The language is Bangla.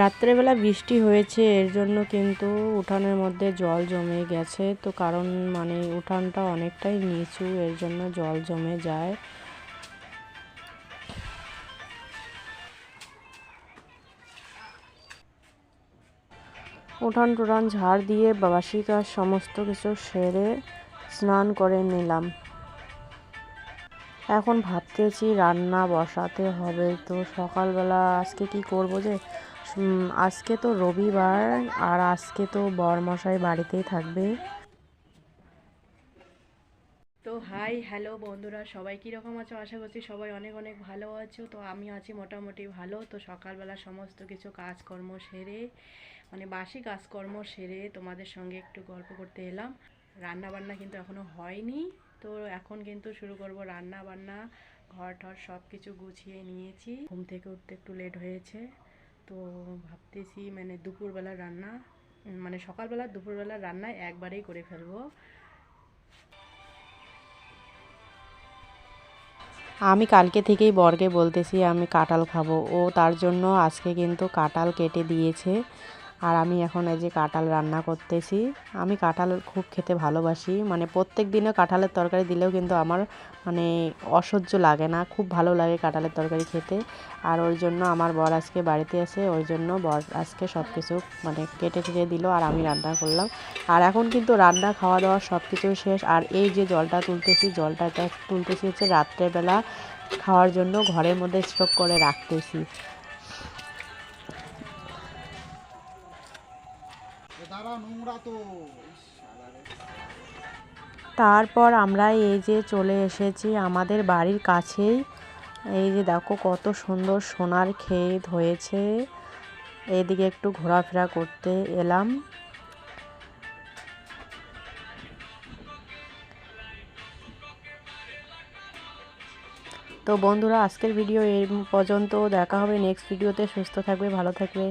রাত্রেবেলা বৃষ্টি হয়েছে, এর জন্য কিন্তু উঠানের মধ্যে জল জমে গেছে। তো কারণ মানে উঠানটা অনেকটাই নিচু, এর জন্য জল জমে যায়। উঠান টুঠান ঝাড় দিয়ে বাসি কাজ সমস্ত কিছু সেরে স্নান করে নিলাম। এখন ভাবতেছি রান্না বসাতে হবে। তো সকালবেলা আজকে কি করব যে আজকে তো রবিবার আর আজকে তো বরমশাই বাড়িতেই থাকবে। তো হাই, হ্যালো বন্ধুরা, সবাই কীরকম আছো? আশা করছি সবাই অনেক অনেক ভালো আছো। তো আমি আছি মোটামুটি ভালো। তো সকালবেলা সমস্ত কিছু কাজকর্ম সেরে মানে বাসি কাজকর্ম সেরে তোমাদের সঙ্গে একটু গল্প করতে এলাম। রান্না বান্না কিন্তু এখনও হয়নি। তো এখন কিন্তু শুরু করব রান্না বান্না ঘর টর সব কিছু গুছিয়ে নিয়েছি। ঘুম থেকে উঠতে একটু লেট হয়েছে। তো ভাবতেছি মানে দুপুরবেলা রান্না মানে সকালবেলা দুপুরবেলা রান্না একবারেই করে ফেলব। আমি কালকে থেকেই বরকে বলতেছি আমি কাঁঠাল খাব। ও তার জন্য আজকে কিন্তু কাঁঠাল কেটে দিয়েছে। আর আমি এখন এই যে কাঁঠাল রান্না করতেছি। আমি কাঁঠাল খুব খেতে ভালোবাসি। মানে প্রত্যেক দিনও কাঁঠালের তরকারি দিলেও কিন্তু আমার মানে অসহ্য লাগে না। খুব ভালো লাগে কাঁঠালের তরকারি খেতে। আর ওই জন্য আমার বর আজকে বাড়িতে আছে। ওই জন্য বর আজকে সব কিছু মানে কেটে কেটে দিল আর আমি রান্না করলাম। আর এখন কিন্তু রান্না খাওয়া দাওয়া সব কিছু শেষ। আর এই যে জলটা তুলতেছি জলটা তুলতেছি হচ্ছে রাত্রেবেলা খাওয়ার জন্য ঘরের মধ্যে স্টক করে রাখতেছি। তারপর আমরা এই যে চলে এসেছি আমাদের বাড়ির কাছেই। এই যে দেখো কত সুন্দর সোনার ক্ষেত হয়েছে। এইদিকে একটু ঘোরাফেরা করতে এলাম। তো বন্ধুরা, আজকের ভিডিও এই পর্যন্ত। দেখা হবে নেক্সট ভিডিওতে। সুস্থ থাকবে, ভালো থাকবে।